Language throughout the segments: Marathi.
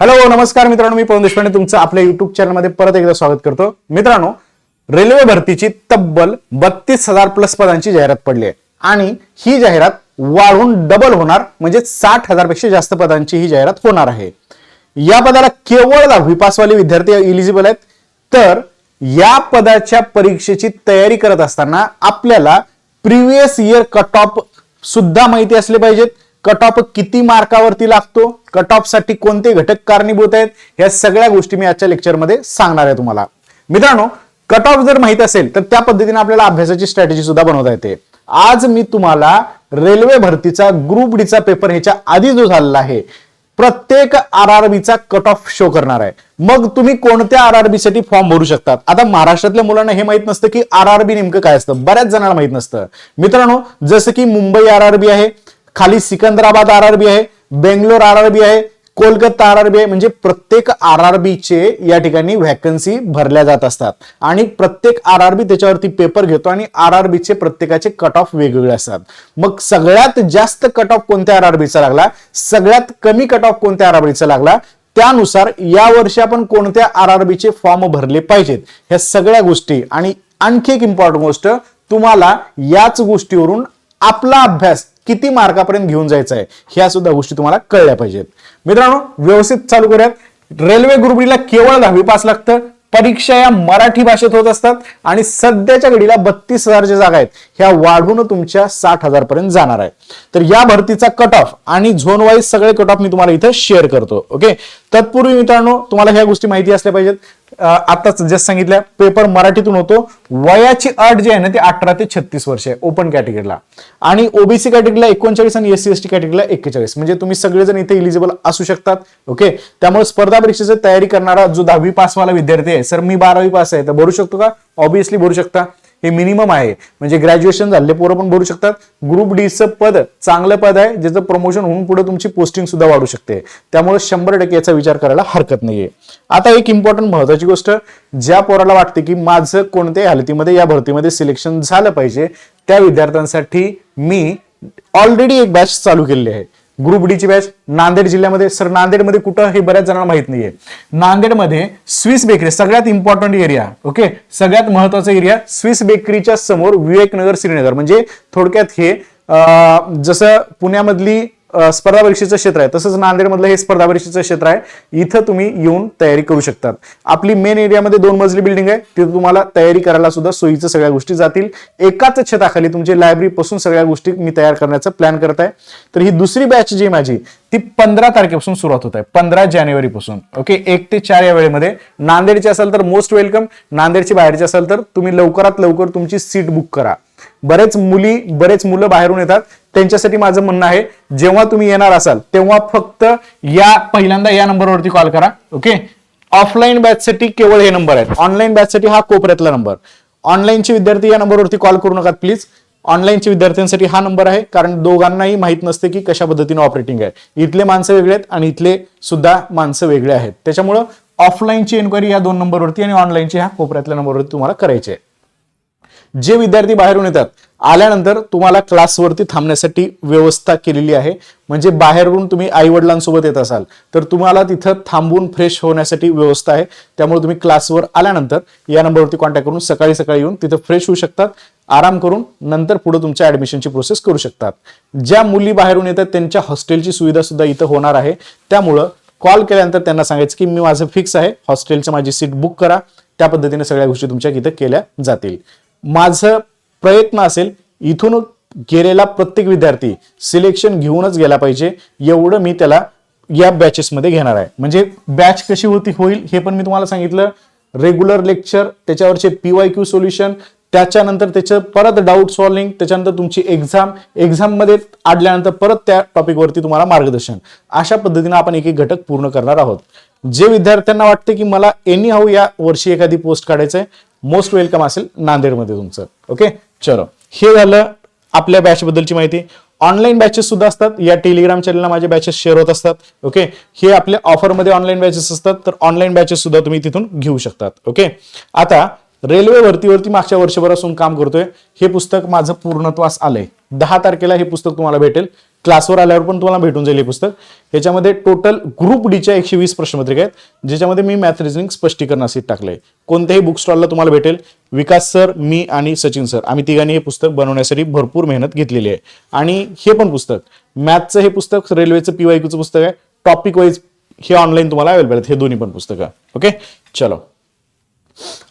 हॅलो नमस्कार मित्रांनो मी पवन देशपांडे. तुमचं आपल्या युट्यूब चॅनलमध्ये परत एकदा स्वागत करतो. मित्रांनो रेल्वे भरतीची तब्बल बत्तीस हजार प्लस पदांची जाहिरात पडली आहे. आणि ही जाहिरात वाढून डबल होणार म्हणजे साठ हजारपेक्षा जास्त पदांची ही जाहिरात होणार आहे. या पदाला केवळ दहावी पासवाले विद्यार्थी इलिजिबल आहेत. तर या पदाच्या परीक्षेची तयारी करत असताना आपल्याला प्रिव्हियस इयर कट ऑफ सुद्धा माहिती असले पाहिजेत. कट ऑफ किती मार्कावरती लागतो? कट ऑफसाठी कोणते घटक कारणीभूत आहेत? ह्या सगळ्या गोष्टी मी आजच्या लेक्चरमध्ये सांगणार आहे तुम्हाला. मित्रांनो कट ऑफ जर माहीत असेल तर त्या पद्धतीने आपल्याला अभ्यासाची स्ट्रॅटेजी सुद्धा बनवता येते. आज मी तुम्हाला रेल्वे भरतीचा ग्रुप डीचा पेपर ह्याच्या आधी जो झालेला आहे प्रत्येक आरआरबीचा कट ऑफ शो करणार आहे. मग तुम्ही कोणत्या आरआरबी साठी फॉर्म भरू शकतात? आता महाराष्ट्रातल्या मुलांना हे माहीत नसतं की आरआरबी नेमकं काय असतं. बऱ्याच जणांना माहीत नसतं. मित्रांनो जसं की मुंबई आरआरबी आहे खाली सिकंदराबाद आरआरबी आहे बेंगलोर आरआरबी आहे कोलकाता आरआरबी आहे म्हणजे प्रत्येक आरआरबीचे या ठिकाणी व्हॅकन्सी भरल्या जात असतात. आणि प्रत्येक आरआरबी त्याच्यावरती पेपर घेतो आणि आरआरबीचे प्रत्येकाचे कट ऑफ वेगवेगळे असतात. मग सगळ्यात जास्त कट ऑफ कोणत्या आरआरबीचा लागला? सगळ्यात कमी कट ऑफ कोणत्या आरआरबीचा लागला? त्यानुसार या वर्षी आपण कोणत्या आरआरबीचे फॉर्म भरले पाहिजेत? ह्या सगळ्या गोष्टी. आणि आणखी एक इम्पॉर्टंट गोष्ट तुम्हाला याच गोष्टीवरून आपला अभ्यास किती मार्कापर्यंत घेऊन जायचं आहे ह्या सुद्धा गोष्टी तुम्हाला कळल्या पाहिजेत. मित्रांनो व्यवस्थित चालू करूयात. रेल्वे ग्रुप केवळ दहावी पास लागतं परीक्षा या मराठी भाषेत होत असतात आणि सध्याच्या घडीला बत्तीस हजारच्या जागा आहेत. ह्या वाढून तुमच्या साठ हजार पर्यंत जाणार आहे. तर या भरतीचा कट ऑफ आणि झोन वाईज सगळे कट ऑफ मी तुम्हाला इथं शेअर करतो ओके तत्पूर्वी मित्रांनो तुम्हाला ह्या गोष्टी माहिती असल्या पाहिजेत. आताच जस्ट सांगितलं पेपर मराठीतून होतो. वयाची अट जी आहे ना ती अठरा ते छत्तीस वर्ष आहे ओपन कॅटेगरीला आणि ओबीसी कॅटेगरीला एकोणचाळीस आणि एस सी एस टी कॅटेगरीला एक्केचाळीस. म्हणजे तुम्ही सगळेजण इथे इलिजिबल असू शकतात ओके त्यामुळे स्पर्धा परीक्षेची तयारी करणारा जो दहावी पासवाला विद्यार्थी आहे सर मी बारावी पास आहे तर भरू शकतो का? ऑब्विसली भरू शकता. हे मिनिमम आहे. म्हणजे ग्रॅज्युएशन झाले पोरं पण भरू शकतात. ग्रुप डीचं पद चांगलं पद आहे ज्याचं प्रमोशन होऊन पुढे तुमची पोस्टिंग सुद्धा वाढू शकते. त्यामुळे शंभर टक्के याचा विचार करायला हरकत नाहीये. आता एक इम्पॉर्टंट महत्वाची गोष्ट ज्या पोराला वाटते की माझं कोणत्याही हालतीमध्ये या भरतीमध्ये सिलेक्शन झालं पाहिजे त्या विद्यार्थ्यांसाठी मी ऑलरेडी एक बॅच चालू केलेली आहे. ग्रुप डीची बॅच नांदेड जिल्ह्यामध्ये. सर नांदेडमध्ये कुठं हे बऱ्याच जणांना माहीत नाहीये. नांदेडमध्ये स्विस बेकरी सगळ्यात इम्पॉर्टंट एरिया ओके सगळ्यात महत्त्वाचा एरिया स्विस बेकरीच्या समोर विवेकनगर श्रीनगर. म्हणजे थोडक्यात हे जसं पुण्यामधली स्पर्धा परीक्षेचं क्षेत्र आहे. तसंच नांदेडमधलं हे स्पर्धा परीक्षेचं क्षेत्र आहे. इथं तुम्ही येऊन तयारी करू शकतात. आपली मेन एरियामध्ये दोन मजली बिल्डिंग आहे. तिथं तुम्हाला तयारी करायला सुद्धा सोयीचं सगळ्या गोष्टी जातील. एकाच छताखाली तुमची लायब्ररी पासून सगळ्या गोष्टी मी तयार करण्याचा प्लॅन करत आहे. तर ही दुसरी बॅच जी माझी ती पंधरा तारखेपासून सुरुवात होत आहे. पंधरा जानेवारीपासून. ओके एक ते चार या वेळेमध्ये. नांदेडचे असेल तर मोस्ट वेलकम नांदेडची बाहेरची असेल तर तुम्ही लवकरात लवकर तुमची सीट बुक करा. बरेच मुली बरेच मुलं बाहेरून येतात. त्यांच्यासाठी माझं म्हणणं आहे जेव्हा तुम्ही येणार असाल तेव्हा फक्त या पहिल्यांदा या नंबरवरती कॉल करा ओके? ऑफलाईन बॅचसाठी केवळ हे नंबर आहेत. ऑनलाईन बॅचसाठी हा कोपऱ्यातला नंबर. ऑनलाईनचे विद्यार्थी या नंबरवरती कॉल करू नका प्लीज. ऑनलाईनच्या विद्यार्थ्यांसाठी हा नंबर आहे कारण दोघांनाही माहीत नसते की कशा पद्धतीने ऑपरेटिंग आहे. इथले माणसं वेगळे आहेत आणि इथले सुद्धा माणसं वेगळे आहेत. त्याच्यामुळं ऑफलाईनची एन्क्वायरी या दोन नंबरवरती आणि ऑनलाईनची ह्या कोपऱ्यातल्या नंबरवरती तुम्हाला करायची आहे. जे विद्यार्थी बाहेरून येतात आल्यानंतर तुम्हाला क्लासवरती थांबण्यासाठी व्यवस्था केलेली आहे. म्हणजे बाहेरून तुम्ही आई वडिलांसोबत येत असाल तर तुम्हाला तिथं थांबून फ्रेश होण्यासाठी व्यवस्था आहे. त्यामुळे तुम्ही क्लासवर आल्यानंतर या नंबरवरती कॉन्टॅक्ट करून सकाळी सकाळी येऊन तिथं फ्रेश होऊ शकतात. आराम करून नंतर पुढे तुमच्या ऍडमिशनची प्रोसेस करू शकतात. ज्या मुली बाहेरून येतात त्यांच्या हॉस्टेलची सुविधा सुद्धा इथं होणार आहे. त्यामुळं कॉल केल्यानंतर त्यांना सांगायचं की मी माझं फिक्स आहे. हॉस्टेलचं माझी सीट बुक करा. त्या पद्धतीने सगळ्या गोष्टी तुमच्या इथं केल्या जातील. माझं प्रयत्न असेल इथून गेलेला प्रत्येक विद्यार्थी सिलेक्शन घेऊनच गेला पाहिजे एवढं मी त्याला या बॅचेसमध्ये घेणार आहे. म्हणजे बॅच कशी होती होईल हे पण मी तुम्हाला सांगितलं. रेग्युलर लेक्चर त्याच्यावरचे पीवाय क्यू सोल्युशन त्याच्यानंतर त्याचं परत डाऊट सॉल्विंग त्याच्यानंतर तुमची एक्झाम एक्झाममध्ये आडल्यानंतर परत त्या टॉपिकवरती तुम्हाला मार्गदर्शन. अशा पद्धतीने आपण एक एक घटक पूर्ण करणार आहोत. जे विद्यार्थ्यांना वाटते की मला एनी हाऊ या वर्षी एखादी पोस्ट काढायचं आहे मोस्ट वेलकम असेल नांदेडमध्ये तुमचं. ओके चलो हे झालं आपल्या बॅच बद्दलची माहिती. ऑनलाईन बॅचेस सुद्धा असतात. या टेलिग्राम चॅनलला माझे बॅचेस शेअर होत असतात. ओके हे आपल्या ऑफरमध्ये ऑनलाईन बॅचेस असतात. तर ऑनलाईन बॅचेस सुद्धा तुम्ही तिथून घेऊ शकतात. ओके आता रेल्वे भरतीवरती मागच्या वर्षभरापासून काम करतोय. हे पुस्तक माझं पूर्णत्वास आलंय. दहा तारखेला हे पुस्तक तुम्हाला भेटेल. क्लासवर आल्यावर पण तुम्हाला भेटून जाईल हे पुस्तक. याच्यामध्ये टोटल ग्रुप डीच्या एकशे वीस प्रश्नपत्रिका आहेत ज्याच्यामध्ये मी मॅथ रिझनिंग स्पष्टीकरण असे टाकलंय. कोणत्याही बुक स्टॉलला तुम्हाला भेटेल. विकास सर मी आणि सचिन सर आम्ही तिघांनी हे पुस्तक बनवण्यासाठी भरपूर मेहनत घेतलेली आहे. आणि हे पण पुस्तक मॅथचं हे पुस्तक रेल्वेचं पीवायक्यूचं पुस्तक आहे. टॉपिक वाईज हे ऑनलाईन तुम्हाला अवेलेबल आहेत. हे दोन्ही पण पुस्तकं. ओके चलो.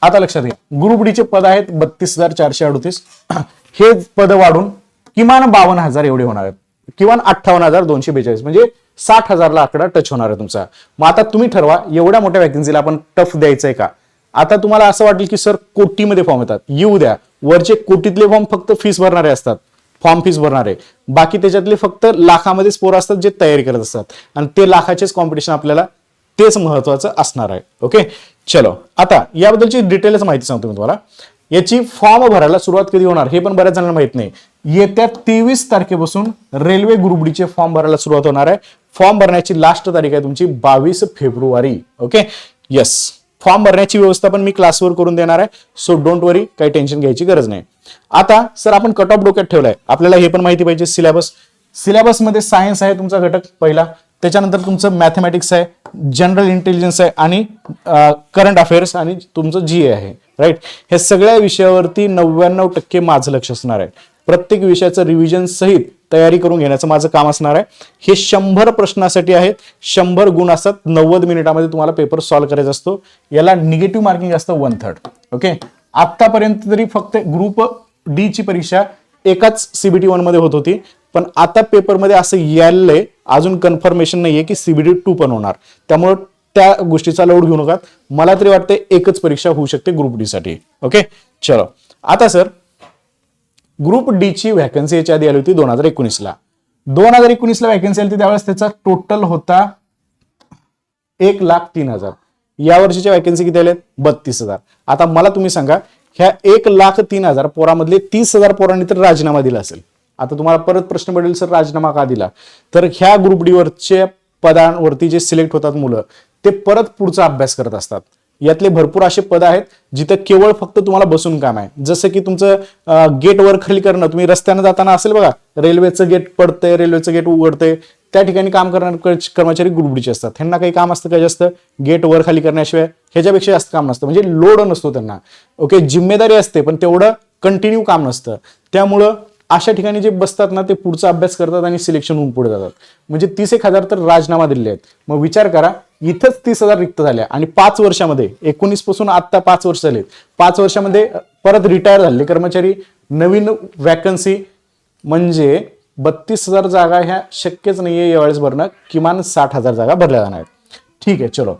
आता लक्षात घ्या. ग्रुप डीचे पद आहेत बत्तीस हजार चारशे अडतीस. हे पद वाढून किमान बावन्न हजार एवढे होणार आहेत. किमान अठ्ठावन्न हजार दोनशे बेचाळीस म्हणजे साठ हजारला आकडा टच होणार आहे तुमचा. मग आता तुम्ही ठरवा एवढ्या मोठ्या वॅकन्सीला आपण टफ द्यायचंय का? आता तुम्हाला असं वाटेल की सर कोटीमध्ये फॉर्म येतात. येऊ द्या. वरचे कोटीतले फॉर्म फक्त फीस भरणारे असतात. फॉर्म फीस भरणारे. बाकी त्याच्यातले फक्त लाखामध्ये स्पोर असतात जे तयारी करत असतात. आणि ते लाखाचेच कॉम्पिटिशन आपल्याला तेच महत्वाचं असणार आहे. ओके चलो. आता याबद्दलची डिटेलच माहिती सांगतो मी तुम्हाला. याची फॉर्म भरायला सुरुवात कधी होणार हे पण बऱ्याच जणांना माहीत नाही. येत्या तेवीस तारखेपासून रेल्वे ग्रुपडीचे फॉर्म भरायला सुरुवात होणार आहे. फॉर्म भरण्याची लास्ट तारीख आहे तुमची बावीस फेब्रुवारी. ओके येस फॉर्म भरण्याची व्यवस्था पण मी क्लासवर करून देणार आहे. सो डोंट वरी काही टेन्शन घ्यायची गरज नाही. आता सर आपण कट ऑफ डोक्यात ठेवलाय. आपल्याला हे पण माहिती पाहिजे सिलेबस सिलेबसमध्ये सायन्स आहे तुमचा घटक पहिला. त्याच्यानंतर तुमचं मॅथमॅटिक्स आहे जनरल इंटेलिजन्स आहे आणि करंट अफेअर्स आणि तुमचं जी ए आहे. राईट हे सगळ्या विषयावरती नव्याण्णव टक्के माझं लक्ष असणार आहे. प्रत्येक विषयाचं रिव्हिजन सहित तयारी करून घेण्याचं माझं काम असणार आहे. हे शंभर प्रश्नासाठी आहेत. शंभर गुण असतात. नव्वद मिनिटामध्ये तुम्हाला पेपर सॉल्व्ह करायचा असतो. याला निगेटिव्ह मार्किंग असतं वन थर्ड ओके आतापर्यंत तरी फक्त ग्रुप डी ची परीक्षा एकाच सीबीटी वनमध्ये होत होती. पण आता पेपरमध्ये असं यायलंय. अजून कन्फर्मेशन नाहीये की सीबीटी टू पण होणार. त्यामुळे त्या गोष्टीचा लोड घेऊ नका. मला तरी वाटतं एकच परीक्षा होऊ शकते ग्रुप डी साठी. ओके चलो. आता सर ग्रुप डी ची व्हॅकन्सी याच्या आधी आली होती दोन हजार एकोणीसला. दोन हजार एकोणीसला व्हॅकन्सी आली होती त्यावेळेस त्याचा टोटल होता एक लाख तीन हजार. या वर्षीच्या व्हॅकन्सी किती आल्या बत्तीस हजार. आता मला तुम्ही सांगा ह्या एक लाख तीन हजार पोरामधले तीस हजार पोरांनी तर राजीनामा दिला असेल. आता तुम्हाला परत प्रश्न पडेल सर राजीनामा का दिला? तर ह्या ग्रुप डी वरच्या पदांवरती जे सिलेक्ट होतात मुलं ते परत पुढचा अभ्यास करत असतात. यातले भरपूर असे पद आहेत जिथं केवळ फक्त तुम्हाला बसून काम आहे. जसं की तुमचं गेट वर खाली करणं तुम्ही रस्त्यानं जाताना असेल बघा रेल्वेचं गेट पडतंय रेल्वेचं गेट उघडतंय त्या ठिकाणी काम करणारे कर्मचारी गुडबुडीचे असतात. त्यांना काही काम असतं काय जास्त? गेट वर खाली करण्याशिवाय ह्याच्यापेक्षा जास्त काम नसतं. म्हणजे लोड नसतो त्यांना. ओके जिम्मेदारी असते पण तेवढं कंटिन्यू काम नसतं. त्यामुळं अशा ठिकाणी जे बसतात ना ते पुढचा अभ्यास करतात आणि सिलेक्शन होऊन पुढे जातात. म्हणजे तीस एक हजार तर राजीनामा दिले आहेत. मग विचार करा इथंच तीस हजार रिक्त झाल्या आणि पाच वर्षामध्ये एकोणीसपासून आता पाच वर्ष झाले पाच वर्षामध्ये परत रिटायर झाले. कर्मचारी नवीन वॅकन्सी म्हणजे बत्तीस हजार जागा ह्या शक्यच नाहीये यावेळेस भरणं. किमान साठ हजार जागा भरल्या जाणार आहेत. ठीक आहे चलो.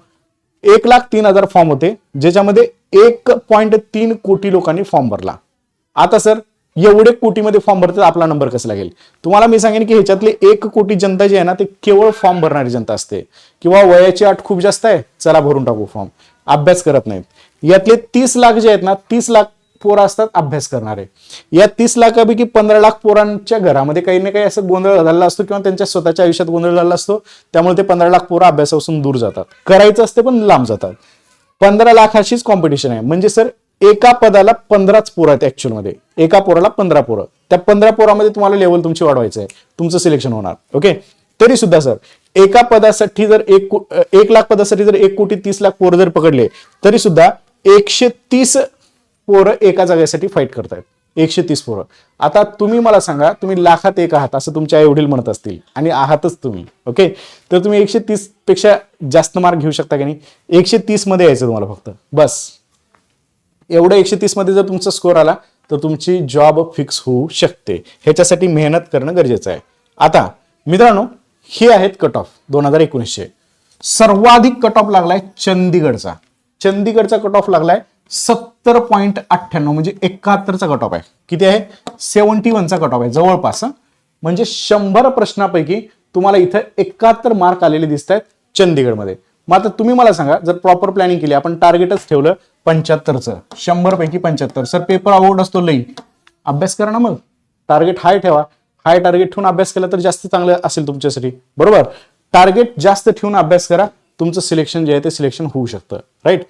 एक लाख तीन हजार फॉर्म होते ज्याच्यामध्ये एक पॉईंट तीन कोटी लोकांनी फॉर्म भरला. आता सर एवढे कोटीमध्ये फॉर्म भरतात आपला नंबर कसा लागेल तुम्हाला मी सांगेन की ह्याच्यातली एक कोटी जनता जी आहे ना ते केवळ फॉर्म भरणारी जनता असते. किंवा वयाची अट खूप जास्त आहे चला भरून टाकू फॉर्म अभ्यास करत नाहीत. यातले तीस लाख जे आहेत ना तीस लाख पोरं असतात अभ्यास करणारे. या तीस लाखापैकी पंधरा लाख पोरांच्या घरामध्ये काही ना काही असं गोंधळ झालेला असतो किंवा त्यांच्या स्वतःच्या आयुष्यात गोंधळ झालेला असतो. त्यामुळे ते पंधरा लाख पोरं अभ्यासापासून दूर जातात. करायचं असते पण लांब जातात. पंधरा लाखाचीच कॉम्पिटिशन आहे. म्हणजे सर एका पदाला पंधराच पोरं आहेत ऍक्च्युअलमध्ये एका पोराला पंधरा पोरं. त्या पंधरा पोरामध्ये तुम्हाला लेवल तुमची वाढवायचं आहे तुमचं सिलेक्शन होणार. ओके तरी सुद्धा सर एका पदासाठी जर एक एक लाख पदासाठी जर एक कोटी तीस लाख पोरं जर पकडले तरी सुद्धा एकशे तीस पोरं एका जागेसाठी फाईट करतायत. एकशे तीस पोरं. आता तुम्ही मला सांगा तुम्ही लाखात एक आहात असं तुमचे आई वडील म्हणत असतील आणि आहातच तुम्ही ओके तर तुम्ही एकशे तीसपेक्षा जास्त मार्क घेऊ शकता की नाही? एकशे तीसमध्ये यायचं तुम्हाला फक्त. बस. एवढं एकशे तीसमध्ये जर तुमचा स्कोअर आला तर तुमची जॉब फिक्स होऊ शकते. ह्याच्यासाठी मेहनत करणं गरजेचं आहे. आता मित्रांनो हे आहेत कट ऑफ दोन हजार एकोणीसशे सर्वाधिक कट ऑफ लागलाय चंदीगडचा. चंदीगडचा कट ऑफ लागलाय सत्तर पॉईंट अठ्ठ्याण्णव म्हणजे एकाहत्तरचा कट ऑफ आहे. किती आहे? सेव्हन्टी वनचा कट ऑफ आहे जवळपास म्हणजे शंभर प्रश्नापैकी तुम्हाला इथं एकाहत्तर मार्क आलेले दिसत आहेत चंदीगडमध्ये. मग आता तुम्ही मला सांगा जर प्रॉपर प्लॅनिंग केली आपण टार्गेटच ठेवलं पंच्याहत्तरचं शंभर पैकी पंच्याहत्तर. सर पेपर अवॉर्ड असतो लई. अभ्यास करा ना मग. टार्गेट हाय ठेवा. हाय टार्गेट ठेवून अभ्यास केला तर जास्त चांगलं असेल तुमच्यासाठी. बरोबर? टार्गेट जास्त ठेवून अभ्यास करा. तुमचं सिलेक्शन जे आहे ते सिलेक्शन होऊ शकतं. राईट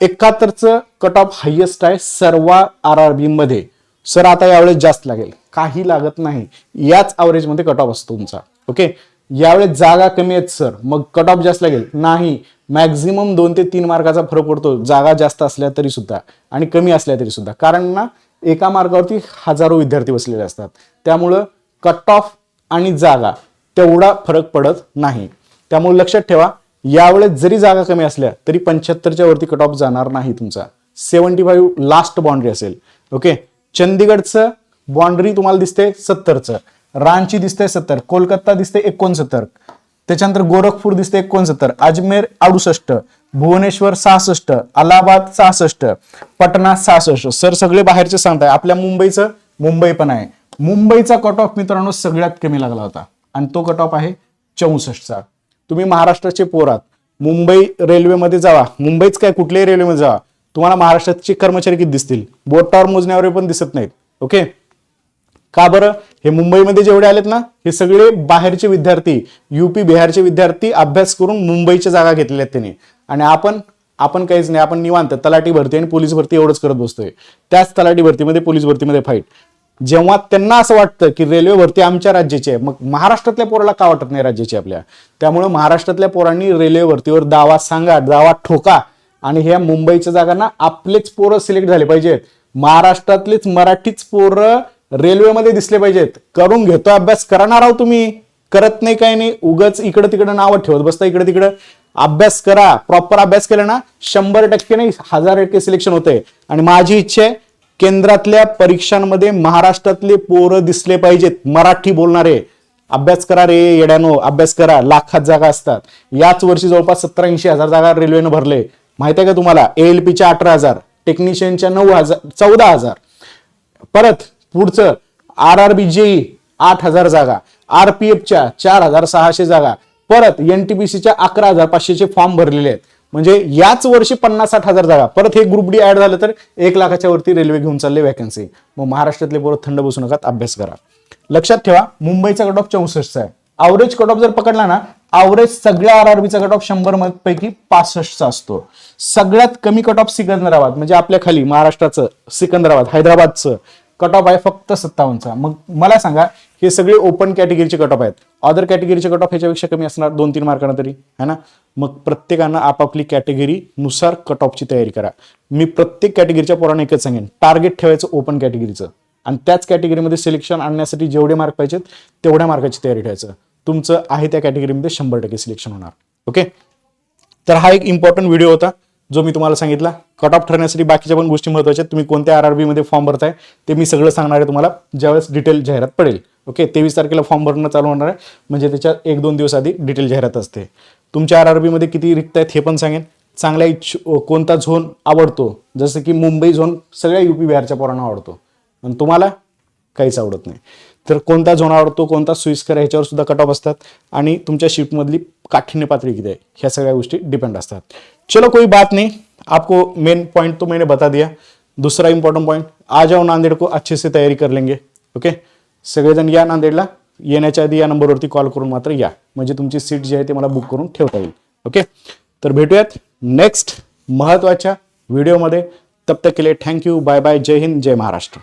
एकाहत्तरचं कट ऑफ हायेस्ट आहे सर्व आर आर बी मध्ये. सर आता यावेळेस जास्त लागेल. काही लागत नाही. याच ॲव्हरेजमध्ये कट ऑफ असतो तुमचा. ओके यावेळेस जागा कमी आहेत सर मग कट ऑफ जास्त लागेल. नाही मॅक्झिमम दोन ते तीन मार्काचा फरक पडतो. जागा जास्त असल्या तरी सुद्धा आणि कमी असल्या तरी सुद्धा. कारण ना एका मार्गावरती हजारो विद्यार्थी बसलेले असतात. त्यामुळं कट ऑफ आणि जागा तेवढा फरक पडत नाही. त्यामुळे लक्षात ठेवा यावेळेस जरी जागा कमी असल्या तरी पंच्याहत्तरच्या वरती कट ऑफ जाणार नाही तुमचा. सेव्हन्टी फाईव्ह लास्ट बाउंड्री असेल. ओके? चंदीगडचं बाउंड्री तुम्हाला दिसते सत्तरचं. रांची दिसते सत्तर कोलकाता दिसते एकोणसत्तर त्याच्यानंतर गोरखपूर दिसते एकोणसत्तर अजमेर अडुसष्ट भुवनेश्वर सहासष्ट अलाहाबाद सहासष्ट पटना सहासष्ट. सर सगळे बाहेरचे सांगताय. आपल्या मुंबईचं मुंबई पण आहे. मुंबईचा कट ऑफ मित्रांनो सगळ्यात कमी लागला होता. आणि तो कट ऑफ आहे चौसष्टचा. तुम्ही महाराष्ट्राचे पोरात मुंबई रेल्वेमध्ये जावा. मुंबईच काय कुठल्याही रेल्वेमध्ये जावा. तुम्हाला महाराष्ट्राचे कर्मचारी किती दिसतील? बोटावर मोजण्यावर पण दिसत नाहीत. ओके? का बरं? हे मुंबईमध्ये जेवढे आलेत ना हे सगळे बाहेरचे विद्यार्थी युपी बिहारचे विद्यार्थी अभ्यास करून मुंबईच्या जागा घेतलेल्या आहेत त्यांनी. आणि आपण आपण काहीच नाही आपण निवांत तलाठी भरती आणि पोलीस भरती एवढंच करत बसतोय. त्याच तलाठी भरतीमध्ये पोलीस भरतीमध्ये फाईट जेव्हा त्यांना असं वाटतं की रेल्वे भरती आमच्या राज्याची आहे मग महाराष्ट्रातल्या पोराला का वाटत नाही राज्याची आपल्या? त्यामुळे महाराष्ट्रातल्या पोरांनी रेल्वे भरतीवर दावा सांगा दावा ठोका. आणि ह्या मुंबईच्या जागांना आपलेच पोरं सिलेक्ट झाले पाहिजेत. महाराष्ट्रातलेच मराठीच पोरं रेल्वेमध्ये दिसले पाहिजेत. करून घेतो अभ्यास करणार आहोत तुम्ही. करत नाही काही नाही उगच इकडं तिकडं नावं ठेवत बसता इकडे तिकडं. अभ्यास करा प्रॉपर अभ्यास केला ना शंभर टक्के नाही हजार टक्के सिलेक्शन होते. आणि माझी इच्छा आहे केंद्रातल्या परीक्षांमध्ये महाराष्ट्रातले पोरं दिसले पाहिजेत मराठी बोलणारे. अभ्यास करा रे येड्यानो अभ्यास करा. लाखात जागा असतात. याच वर्षी जवळपास सत्तर ऐंशी हजार जागा रेल्वेनं भरले. माहिती आहे का तुम्हाला? एल पीच्या अठरा हजार टेक्निशियनच्या नऊ हजार चौदा हजार. परत पुढचं आर आर बी जेई आठ हजार जागा आरपीएफच्या चार हजार सहाशे जागा परत एनटीपीसीच्या अकरा हजार पाचशेचे फॉर्म भरलेले आहेत. म्हणजे याच वर्षी पन्नास साठ हजार जागा परत हे ग्रुप डी ऍड झालं तर एक लाखाच्या वरती रेल्वे घेऊन चालले वॅकन्सी मग महाराष्ट्रातले पोरं थंड बसू नका अभ्यास करा. लक्षात ठेवा मुंबईचा कट ऑफ चौसष्टचा आहे. अवरेज कट ऑफ जर पकडला ना आवरेज सगळ्या आर आरबीचा कट ऑफ शंभर पैकी पासष्टचा असतो. सगळ्यात कमी कट ऑफ सिकंदराबाद म्हणजे आपल्या खाली महाराष्ट्राचं सिकंदराबाद हैदराबादचं. कट ऑफ आहे फक्त सत्तावन्नचा. मग मला सांगा हे सगळे ओपन कॅटेगरीचे कट ऑफ आहेत. अदर कॅटेगरीचे कट ऑफ ह्याच्यापेक्षा कमी असणार दोन तीन मार्कांना तरी. है ना? मग प्रत्येकानं आपापली कॅटेगरीनुसार कट ऑफची तयारी करा. मी प्रत्येक कॅटेगरीच्या पोरांना एकच सांगेन टार्गेट ठेवायचं ओपन कॅटेगरीचं आणि त्याच कॅटेगरीमध्ये सिलेक्शन आणण्यासाठी जेवढे मार्क पाहिजेत तेवढ्या मार्काची तयारी ठेवायचं. तुमचं आहे त्या कॅटेगरीमध्ये शंभर टक्के सिलेक्शन होणार. ओके तर हा एक इम्पॉर्टंट व्हिडिओ होता. जो मी तुम्हाला सांगितला कट ऑफ ठरण्यासाठी बाकीच्या पण गोष्टी महत्त्वाच्या आहेत. तुम्ही कोणत्या आर आर बीमध्ये फॉर्म भरताय ते मी सगळं सांगणार आहे तुम्हाला. ज्यावेळेस डिटेल जाहिरात पडेल. ओके तेवीस तारखेला फॉर्म भरणं चालू होणार आहे. म्हणजे त्याच्या एक दोन दिवस आधी डिटेल जाहिरात असते. तुमच्या आर आर बीमध्ये किती रिक्त आहेत हे पण सांगेन. चांगल्या इच्छ कोणता झोन आवडतो? जसं की मुंबई झोन सगळ्या युपी बिहारच्या पोरांना आवडतो. आणि तुम्हाला काहीच आवडत नाही. तर कोणता झोन आवडतो कोणता सुईस्कर ह्याच्यावर सुद्धा कट ऑफ असतात. आणि तुमच्या शिफ्टमधली काठिण्य पातळी किती आहे ह्या सगळ्या गोष्टी डिपेंड असतात. चलो कोई बात नहीं आपको मेन पॉइंट तो मैंने बता दिया। दूसरा इम्पॉर्टंट पॉइंट आ जाओ नांदेड को अच्छे से तयारी कर लेंगे ओके सगळेजण या नांदेडला येण्याच्या आधी या नंबरवरती कॉल करून मात्र या. म्हणजे तुमची सीट जी आहे ते मला बुक करून ठेवता येईल ओके तर भेटूयात नेक्स्ट महत्त्वाच्या व्हिडिओमध्ये तब तक के लिए थँक्यू बाय बाय जय हिंद जय महाराष्ट्र.